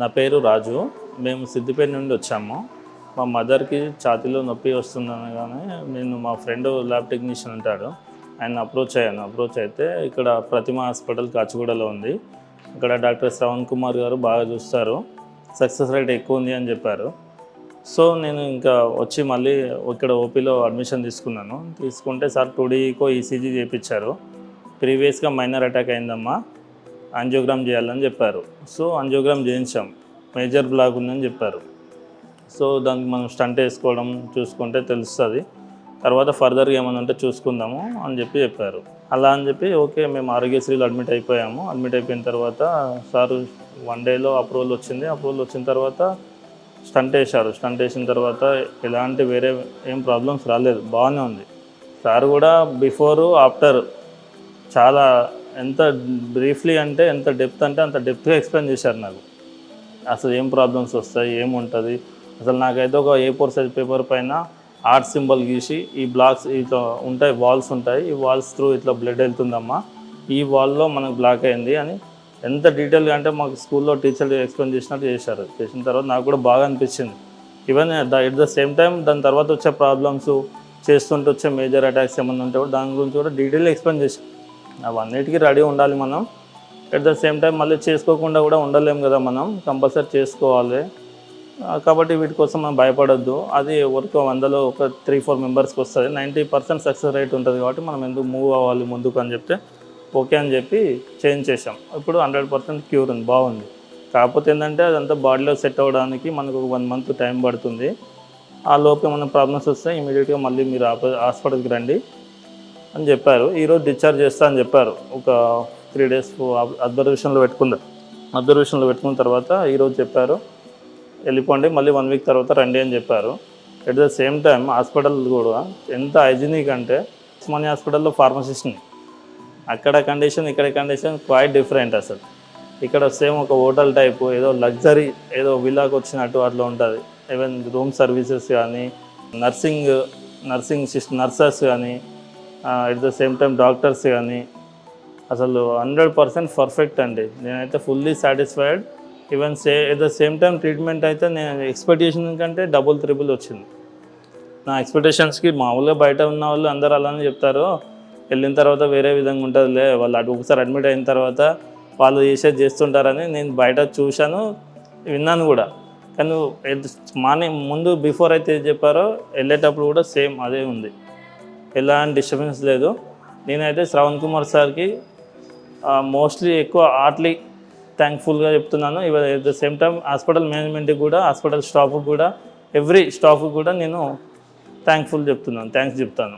నా పేరు రాజు. మేము సిద్దిపేట నుండి వచ్చాము. మా మదర్కి ఛాతీలో నొప్పి వస్తుందనగానే నేను మా ఫ్రెండ్ ల్యాబ్ టెక్నీషియన్ ఉంటాడు. ఆయన అప్రోచ్ అయ్యాను. అప్రోచ్ అయితే ఇక్కడ ప్రతిమ హాస్పిటల్ కాచిగూడలో ఉంది. ఇక్కడ డాక్టర్ శ్రవణ్ కుమార్ గారు బాగా చూస్తారు. సక్సెస్ రేట్ ఎక్కువ ఉంది అని చెప్పారు. సో నేను ఇంకా వచ్చి మళ్ళీ ఇక్కడ ఓపీలో అడ్మిషన్ తీసుకున్నాను. తీసుకుంటే సార్ టూడీకో ఈసీజీ చేయించారు ప్రీవియస్గా మైనర్ అటాక్ అయిందమ్మా. యాంజియోగ్రామ్ చేయాలని చెప్పారు. సో యాంజియోగ్రామ్ చేయించాం. మేజర్ బ్లాక్ ఉందని చెప్పారు. సో దానికి మనం స్టంట్ వేసుకోవడం చూసుకుంటే తెలుస్తుంది. తర్వాత ఫర్దర్గా ఏమైనా ఉంటే చూసుకుందాము అని చెప్పి చెప్పారు. అలా అని చెప్పి ఓకే మేము ఆరోగ్యశ్రీలో అడ్మిట్ అయిపోయాము. అడ్మిట్ అయిపోయిన తర్వాత సారు వన్ డేలో అప్రూవల్ వచ్చింది. అప్రూవల్ వచ్చిన తర్వాత స్టంట్ వేశారు. స్టంట్ వేసిన తర్వాత ఎలాంటి వేరే ఏం ప్రాబ్లమ్స్ రాలేదు. బాగానే ఉంది. సార్ కూడా బిఫోర్ ఆఫ్టర్ చాలా ఎంత బ్రీఫ్లీ అంటే ఎంత డెప్త్ అంటే అంత డెప్త్గా ఎక్స్ప్లెయిన్ చేశారు నాకు. అసలు ఏం ప్రాబ్లమ్స్ వస్తాయి ఏముంటుంది అసలు నాకైతే ఒక ఏ ఫోర్ సైజ్ పేపర్ పైన ఆర్ట్ సింబల్ గీసి ఈ బ్లాక్స్ ఇట్లా ఉంటాయి వాల్స్ ఉంటాయి. ఈ వాల్స్ త్రూ ఇట్లా బ్లడ్ వెళ్తుందమ్మా. ఈ వాల్లో మనకు బ్లాక్ అయింది అని ఎంత డీటెయిల్గా అంటే మాకు స్కూల్లో టీచర్లు ఎక్స్ప్లెయిన్ చేసినట్టు చేశారు. చేసిన తర్వాత నాకు కూడా బాగా అనిపించింది. Even at the same time దాని తర్వాత వచ్చే ప్రాబ్లమ్స్ చేస్తుంటే వచ్చే మేజర్ అటాక్స్ ఏమన్నా ఉంటే కూడా దాని గురించి కూడా డీటెయిల్ ఎక్స్ప్లెయిన్ చేశారు. అవన్నిటికీ రెడీ ఉండాలి మనం. ఎట్ ద సేమ్ టైం మళ్ళీ చేసుకోకుండా కూడా ఉండలేము కదా మనం. కంపల్సరీ చేసుకోవాలి. కాబట్టి వీటి కోసం మనం భయపడొద్దు. అది ఎవరికో వందలో ఒక త్రీ ఫోర్ మెంబర్స్కి వస్తుంది. నైంటీ పర్సెంట్ సక్సెస్ రేట్ ఉంటుంది కాబట్టి మనం ఎందుకు మూవ్ అవ్వాలి ముందుకు అని చెప్తే ఓకే అని చెప్పి చేంజ్ చేసాం ఇప్పుడు హండ్రెడ్ పర్సెంట్ క్యూర్ ఉంది బాగుంది. కాకపోతే ఏంటంటే అదంతా బాడీలో సెట్ అవ్వడానికి మనకు ఒక వన్ మంత్ టైం పడుతుంది. ఆ లోపే మన ప్రాబ్లమ్స్ వస్తే ఇమీడియట్గా మళ్ళీ మీరు హాస్పిటల్కి రండి. అని చెప్పారు. ఈరోజు డిశ్చార్జ్ చేస్తా అని చెప్పారు. ఒక త్రీ డేస్ అబ్జర్వేషన్లో పెట్టుకుందాం. అబ్జర్వేషన్లో పెట్టుకున్న తర్వాత ఈరోజు చెప్పారు. వెళ్ళిపోండి మళ్ళీ వన్ వీక్ తర్వాత రండి అని చెప్పారు. At the same time hospital కూడా ఎంత హైజీనిక్ అంటే ఉస్మానియా హాస్పిటల్లో ఫార్మసిస్ట్ని అక్కడ కండిషన్ ఇక్కడ కండిషన్ క్వైట్ డిఫరెంట్ అసలు. ఇక్కడ సేమ్ ఒక హోటల్ టైప్ ఏదో లగ్జరీ ఏదో విల్లాకి వచ్చినట్టు అట్లా ఉంటుంది. ఈవెన్ రూమ్ సర్వీసెస్ కానీ నర్సింగ్ నర్సింగ్ సిస్ నర్సెస్ కానీ at the same time doctors కానీ అసలు హండ్రెడ్ పర్సెంట్ పర్ఫెక్ట్ అండి. నేనైతే fully satisfied even say at the same time treatment అయితే నేను ఎక్స్పెక్టేషన్ కంటే డబుల్ త్రిబుల్ వచ్చింది. నా ఎక్స్పెక్టేషన్స్కి మామూలుగా బయట ఉన్న వాళ్ళు అందరూ అలానే చెప్తారు. వెళ్ళిన తర్వాత వేరే విధంగా ఉంటుందిలే వాళ్ళు అటు ఒకసారి అడ్మిట్ అయిన తర్వాత వాళ్ళు చేసేది చేస్తుంటారని నేను బయట చూశాను విన్నాను కూడా. కానీ మార్నింగ్ ముందు బిఫోర్ అయితే చెప్పారో వెళ్ళేటప్పుడు కూడా సేమ్ అదే ఉంది. ఎలాంటి డిస్టర్బెన్స్ లేదు. నేనైతే శ్రవణ్ కుమార్ సార్కి మోస్ట్లీ ఎక్కువ హార్ట్లీ థ్యాంక్ఫుల్గా చెప్తున్నాను. ఇవాళ at the same time hospital మేనేజ్మెంట్కి కూడా హాస్పిటల్ స్టాఫ్కి కూడా ఎవ్రీ స్టాఫ్కి కూడా నేను థ్యాంక్ఫుల్ చెప్తున్నాను థ్యాంక్స్ చెప్తాను.